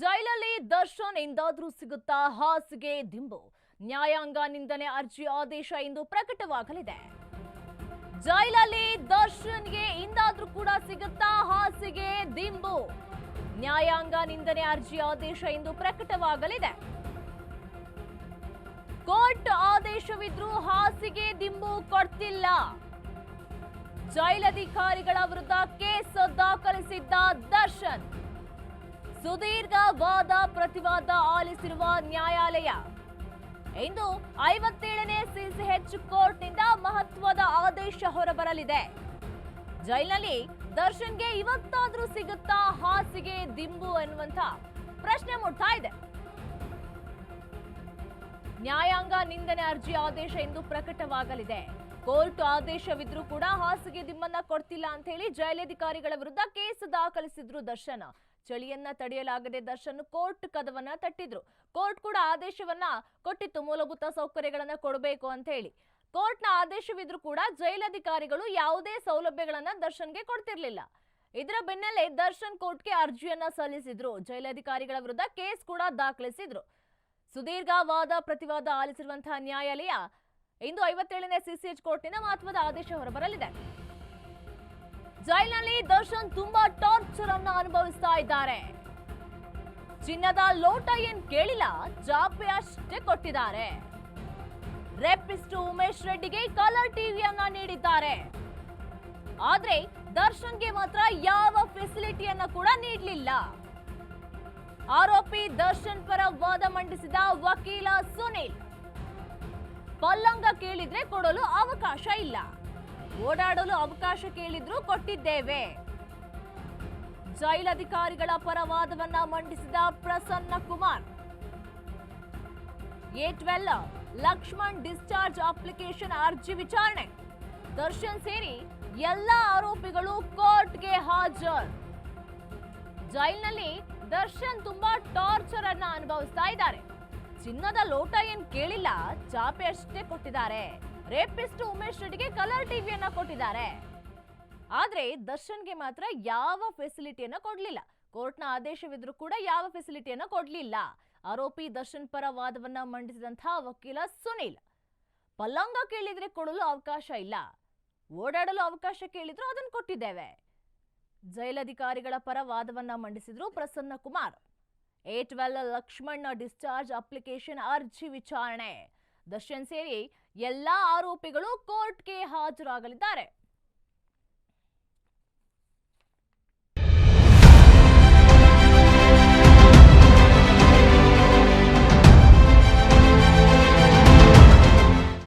ಜೈಲಲ್ಲಿ ದರ್ಶನ್ ಎಂದಾದರೂ ಸಿಗುತ್ತಾ ಹಾಸಿಗೆ ದಿಂಬು. ನ್ಯಾಯಾಂಗ ನಿಂದನೆ ಅರ್ಜಿ ಆದೇಶ ಇಂದು ಪ್ರಕಟವಾಗಲಿದೆ. ಜೈಲಲ್ಲಿ ದರ್ಶನ್ಗೆ ಇಂದಾದ್ರೂ ಕೂಡ ಸಿಗುತ್ತಾ ಹಾಸಿಗೆ ದಿಂಬು. ನ್ಯಾಯಾಂಗ ನಿಂದನೆ ಅರ್ಜಿ ಆದೇಶ ಇಂದು ಪ್ರಕಟವಾಗಲಿದೆ. ಕೋರ್ಟ್ ಆದೇಶವಿದ್ರೂ ಹಾಸಿಗೆ ದಿಂಬು ಕೊಡ್ತಿಲ್ಲ. ಜೈಲಧಿಕಾರಿಗಳ ವಿರುದ್ಧ ಕೇಸ್ ದಾಖಲಿಸಿದ್ದ ದರ್ಶನ್. ಸುದೀರ್ಘ ವಾದ ಪ್ರತಿವಾದ ಆಲಿಸಿರುವ ನ್ಯಾಯಾಲಯ. ಇಂದು ಐವತ್ತೇಳನೇ ಸಿಸಿಎಚ್ ಕೋರ್ಟ್ನಿಂದ ಮಹತ್ವದ ಆದೇಶ ಹೊರಬರಲಿದೆ. ಜೈಲಿನಲ್ಲಿ ದರ್ಶನ್ಗೆ ಇವತ್ತಾದ್ರೂ ಸಿಗುತ್ತಾ ಹಾಸಿಗೆ ದಿಂಬು ಅನ್ನುವಂತ ಪ್ರಶ್ನೆ ಮೂಡ್ತಾ ಇದೆ. ನ್ಯಾಯಾಂಗ ನಿಂದನೆ ಅರ್ಜಿ ಆದೇಶ ಇಂದು ಪ್ರಕಟವಾಗಲಿದೆ. ಕೋರ್ಟ್ ಆದೇಶವಿದ್ರೂ ಕೂಡ ಹಾಸಿಗೆ ದಿಮ್ಮನ್ನ ಕೊಡ್ತಿಲ್ಲ ಅಂತ ಹೇಳಿ ಜೈಲಧಿಕಾರಿಗಳ ವಿರುದ್ಧ ಕೇಸ್ ದಾಖಲಿಸಿದ್ರು ದರ್ಶನ್. ಚಳಿಯನ್ನ ತಡೆಯಲಾಗದೆ ದರ್ಶನ್ ಕೋರ್ಟ್ ಕದವನ್ನ ತಟ್ಟಿದ್ರು. ಕೋರ್ಟ್ ಕೂಡ ಆದೇಶವನ್ನ ಕೊಟ್ಟಿತ್ತು, ಮೂಲಭೂತ ಸೌಕರ್ಯಗಳನ್ನ ಕೊಡಬೇಕು ಅಂತ ಹೇಳಿ. ಕೋರ್ಟ್ನ ಆದೇಶವಿದ್ರೂ ಕೂಡ ಜೈಲಧಿಕಾರಿಗಳು ಯಾವುದೇ ಸೌಲಭ್ಯಗಳನ್ನ ದರ್ಶನ್ಗೆ ಕೊಡ್ತಿರ್ಲಿಲ್ಲ. ಇದರ ಬೆನ್ನಲ್ಲೇ ದರ್ಶನ್ ಕೋರ್ಟ್ಗೆ ಅರ್ಜಿಯನ್ನ ಸಲ್ಲಿಸಿದ್ರು. ಜೈಲಧಿಕಾರಿಗಳ ವಿರುದ್ಧ ಕೇಸ್ ಕೂಡ ದಾಖಲಿಸಿದ್ರು. ಸುದೀರ್ಘ ವಾದ ಪ್ರತಿವಾದ ಆಲಿಸಿರುವಂತಹ ನ್ಯಾಯಾಲಯ ಇಂದು ಐವತ್ತೇಳನೇ ಸಿಸಿಎಚ್ ಕೋರ್ಟಿನ ಮಹತ್ವದ ಆದೇಶ ಹೊರಬರಲಿದೆ. ಜೈಲಿನಲ್ಲಿ ದರ್ಶನ್ ತುಂಬಾ ಟಾರ್ಚರ್ ಅನ್ನ ಅನುಭವಿಸ್ತಾ ಇದ್ದಾರೆ. ಚಿನ್ನದ ಲೋಟ ಏನ್ ಕೇಳಿಲ್ಲ ಜಾಪೆ ಅಷ್ಟೇ ಕೊಟ್ಟಿದ್ದಾರೆ. ರೆಪಿಸ್ಟ್ ಉಮೇಶ್ ರೆಡ್ಡಿಗೆ ಕಲರ್ ಟಿವಿಯನ್ನ ನೀಡಿದ್ದಾರೆ. ಆದ್ರೆ ದರ್ಶನ್ಗೆ ಮಾತ್ರ ಯಾವ ಫೆಸಿಲಿಟಿಯನ್ನ ಕೂಡ ನೀಡಲಿಲ್ಲ. ಆರೋಪಿ ದರ್ಶನ್ ಪರ ವಾದ ಮಂಡಿಸಿದ ವಕೀಲ ಸುನಿಲ್. ಪಲ್ಲಂಗ ಕೇಳಿದ್ರೆ ಕೊಡಲು ಅವಕಾಶ ಇಲ್ಲ. ಓಡಾಡಲು ಅವಕಾಶ ಕೇಳಿದ್ರು ಕೊಟ್ಟಿದ್ದೇವೆ. ಜೈಲಧಿಕಾರಿಗಳ ಅಧಿಕಾರಿಗಳ ಪರವಾದವನ್ನ ಮಂಡಿಸಿದ Prasanna Kumar. A twelve Lakshman discharge application ಅರ್ಜಿ ವಿಚಾರಣೆ. ದರ್ಶನ್ ಸೇರಿ ಎಲ್ಲ ಆರೋಪಿಗಳು ಕೋರ್ಟ್ಗೆ ಹಾಜರ್. ಜೈಲಿನಲ್ಲಿ ದರ್ಶನ್ ತುಂಬಾ ಟಾರ್ಚರ್ ಅನ್ನ ಅನುಭವಿಸ್ತಾ ಇದ್ದಾರೆ. ಚಿನ್ನದ ಲೋಟ ಏನ್ ಕೇಳಿಲ್ಲ, ಚಾಪೆ ಅಷ್ಟೇ ಕೊಟ್ಟಿದ್ದಾರೆ. ರೇಪಿಸ್ಟ್ ಉಮೇಶ್ ರೆಡ್ಡಿಗೆ ಕಲರ್ ಟಿವಿಯನ್ನ ಕೊಟ್ಟಿದ್ದಾರೆ. ಆದ್ರೆ ದರ್ಶನ್ಗೆ ಮಾತ್ರ ಯಾವ ಫೆಸಿಲಿಟಿಯನ್ನ ಕೊಡ್ಲಿಲ್ಲ. ಕೋರ್ಟ್ನ ಆದೇಶವಿದ್ರೂ ಕೂಡ ಯಾವ ಫೆಸಿಲಿಟಿಯನ್ನ ಕೊಡ್ಲಿಲ್ಲ. ಆರೋಪಿ ದರ್ಶನ್ ಪರ ವಾದವನ್ನ ಮಂಡಿಸಿದಂತಹ ವಕೀಲ ಸುನೀಲ್. ಪಲ್ಲಂಗ ಕೇಳಿದ್ರೆ ಕೊಡಲು ಅವಕಾಶ ಇಲ್ಲ. ಓಡಾಡಲು ಅವಕಾಶ ಕೇಳಿದ್ರು ಅದನ್ನು ಕೊಟ್ಟಿದ್ದೇವೆ. ಜೈಲಧಿಕಾರಿಗಳ ಪರ ವಾದವನ್ನ ಮಂಡಿಸಿದ್ರು Prasanna Kumar. Twelve Lakshman discharge application ಅರ್ಜಿ ವಿಚಾರಣೆ. ದರ್ಶನ್ ಸೇರಿ ಎಲ್ಲಾ ಆರೋಪಿಗಳು ಕೋರ್ಟ್ಗೆ ಹಾಜರಾಗಲಿದ್ದಾರೆ.